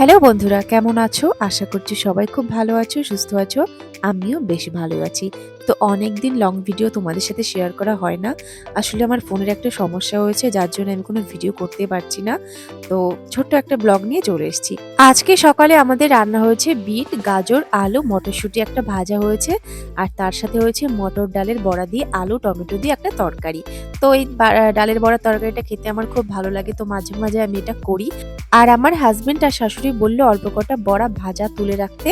Hello বন্ধুরা, কেমন আছো? আশা করছি সবাই খুব ভালো আছো, সুস্থ আছো। আমিও বেশ ভালো আছি। তো অনেক দিন লং ভিডিও তোমাদের সাথে শেয়ার করা হয় না। আসলে আমার ফোনের একটা সমস্যা হয়েছে, যার জন্য আমি কোনো ভিডিও করতে পারছি না। তো ছোট্ট একটা ব্লগ নিয়ে চলে এসেছি। আজকে সকালে আমাদের রান্না হয়েছে বিট, গাজর, আলু, মটরশুঁটি একটা ভাজা হয়েছে। আর তার সাথে হয়েছে মটর ডালের বড়া দিয়ে আলু, টমেটো দিয়ে একটা তরকারি। তো এই ডালের বড়া তরকারিটা খেতে আমার খুব ভালো লাগে, তো মাঝে মাঝে আমি এটা করি। আর আমার হাজবেন্ড আর শাশুড়ি বলল অল্প কটা বড়া ভাজা তুলে রাখতে।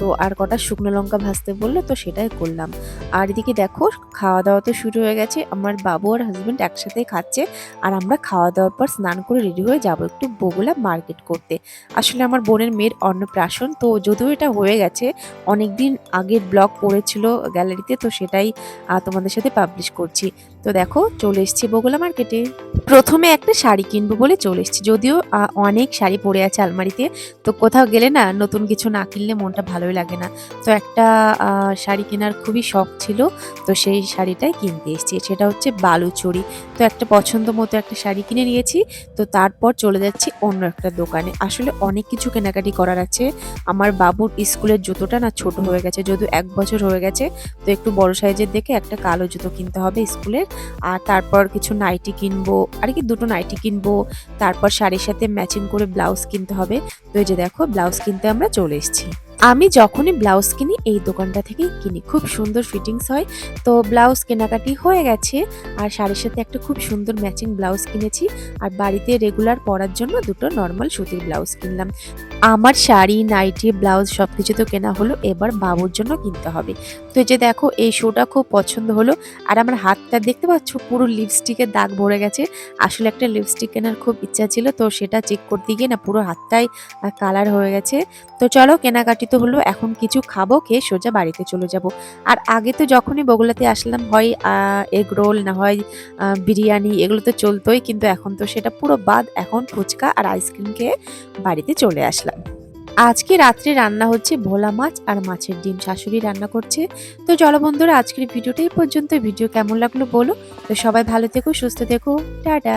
তো আর কটা শুকনো লঙ্কা ভাজতে বলল, তো সেটাই করলাম। আর এদিকে দেখো খাওয়া দাওয়া তো শুরু হয়ে গেছে। আমার বাবু আর হাজব্যান্ড একসাথে খাচ্ছে আর আমরা খাওয়া দাওয়ার পর স্নান করে রেডি হয়ে যাব একটু বগুলা মার্কেট করতে। আসলে আমার বোনের মেয়ের অন্নপ্রাশন, তো যদিও এটা হয়ে গেছে অনেক দিন আগের ব্লগ পড়েছিল গ্যালারিতে তো সেটাই তোমাদের সাথে পাবলিশ করছি। তো দেখো, চলে এসেছি বগুলা মার্কেটে। প্রথমে একটা শাড়ি কিনবো বলে চলে এসেছি। যদিও অনেক শাড়ি পরে আছে আলমারিতে। তো কোথাও গেলে না, নতুন কিছু না কিনলে মনটা ভালোই লাগে না। তো একটা শাড়ি কেনার খুবই শখ ছিল। তো সেই শাড়িটাই কিনতে এসেছি। সেটা হচ্ছে বালুচড়ি তো একটা পছন্দ মতো একটা শাড়ি কিনে নিয়েছি। তো তারপর চলে যাচ্ছি অন্য একটা দোকানে। আসলে অনেক কিছু কেনাকাটি করার আছে। আমার বাবুর স্কুলের জুতোটা না ছোট হয়ে গেছে, যদিও এক বছর হয়ে গেছে। তো একটু বড় সাইজের দেখে একটা কালো জুতো কিনতে হবে স্কুলের। আর তারপর কিছু নাইটি কিনবো, আর কি দুটো নাইটি কিনবো, তারপর শাড়ির সাথে ম্যাচিং করে ব্লাউজ কিনতে হবে। তো এই যে দেখো ব্লাউজ কিনতে আমরা চলে এসেছি। আমি যখনই ব্লাউজ কিনি, এই দোকানটা থেকেই কিনি। খুব সুন্দর ফিটিংস হয়। তো ব্লাউজ কেনাকাটি হয়ে গেছে আর শাড়ির সাথে একটা খুব সুন্দর ম্যাচিং ব্লাউজ কিনেছি আর বাড়িতে রেগুলার পরার জন্য দুটো নর্মাল সুতির ব্লাউজ কিনলাম। আমার শাড়ি, নাইটি, ব্লাউজ সব কিছু তো কেনা হলো, এবার বাবুর জন্য কিনতে হবে। তো যে দেখো, এই শোটা খুব পছন্দ হলো আর আমার হাতটা দেখতে পাচ্ছ, পুরো লিপস্টিকের দাগ ভরে গেছে। আসলে একটা লিপস্টিক কেনার খুব ইচ্ছা ছিল, তো সেটা চেক করতে গিয়ে না পুরো হাতটাই কালার হয়ে গেছে। তো চলো কেনাকাটি তো হলো, এখন কিছু খাব, খেয়ে সোজা বাড়িতে চলে যাব। আর আগে তো যখনই বগুলাতে আসলাম, হয় এগ রোল না হয় বিরিয়ানি, এগুলো তো চলতোই, কিন্তু এখন তো সেটা পুরো বাদ। এখন ফুচকা আর আইসক্রিম খেয়ে বাড়িতে চলে আসলাম। আজকে রাত্রে রান্না হচ্ছে ভোলা মাছ আর মাছের ডিম। শাশুড়ি রান্না করছে। তো চলো বন্ধুরা, আজকের ভিডিওটা এই পর্যন্ত। ভিডিও কেমন লাগল বলো। তো সবাই ভালো থেকো, সুস্থ থেকো। টাটা।